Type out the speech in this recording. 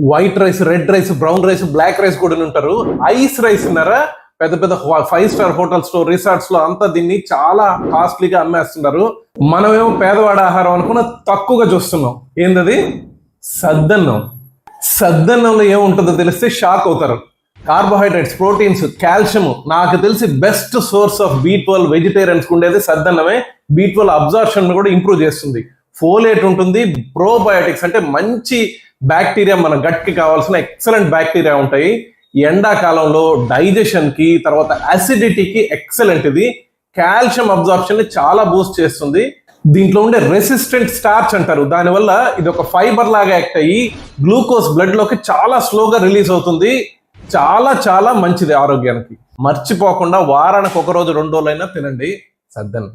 White rice red rice brown rice black rice కూడా ఉంటారు. Ice rice ఉన్నారా? పెద్ద పెద్ద ఫైవ్ స్టార్ హోటల్స్లో రిసార్ట్స్లో అంతా దీన్ని చాలా కాస్ట్లీగా అమ్మేస్తున్నారు. మనమేమో పేదవాడ ఆహారం అనుకున్న తక్కువగా చూస్తున్నాం. ఏందది? సద్దన్నం. సద్దన్నంలో ఏముంటుందో తెలిస్తే షాక్ అవుతారు. కార్బోహైడ్రేట్స్ ప్రోటీన్స్ కాల్షియం నాకు తెలిసి best source of B twelve vegetarians ఉండేది సద్దన్నమే. బీ ట్వెల్వ్ అబ్జార్షన్ కూడా ఇంప్రూవ్ చేస్తుంది. ఫోలేట్ ఉంటుంది. ప్రోబయోటిక్స్ అంటే మంచి బ్యాక్టీరియా మన గట్కి కావాల్సిన ఎక్సలెంట్ బ్యాక్టీరియా ఉంటాయి. ఎండాకాలంలో డైజెషన్కి తర్వాత అసిడిటీకి ఎక్సలెంట్ ఇది కాల్షియం అబ్జార్ప్షన్ని చాలా బూస్ట్ చేస్తుంది. దీంట్లో ఉండే రెసిస్టెంట్ స్టార్చ్ అంటారు. దానివల్ల ఇది ఒక ఫైబర్ లాగా యాక్ట్ అయ్యి గ్లూకోజ్ బ్లడ్లోకి చాలా స్లోగా రిలీజ్ అవుతుంది. చాలా చాలా మంచిది ఆరోగ్యానికి. మర్చిపోకుండా వారానికి ఒక రోజు రెండు రోజులైనా తినండి. సద్దన్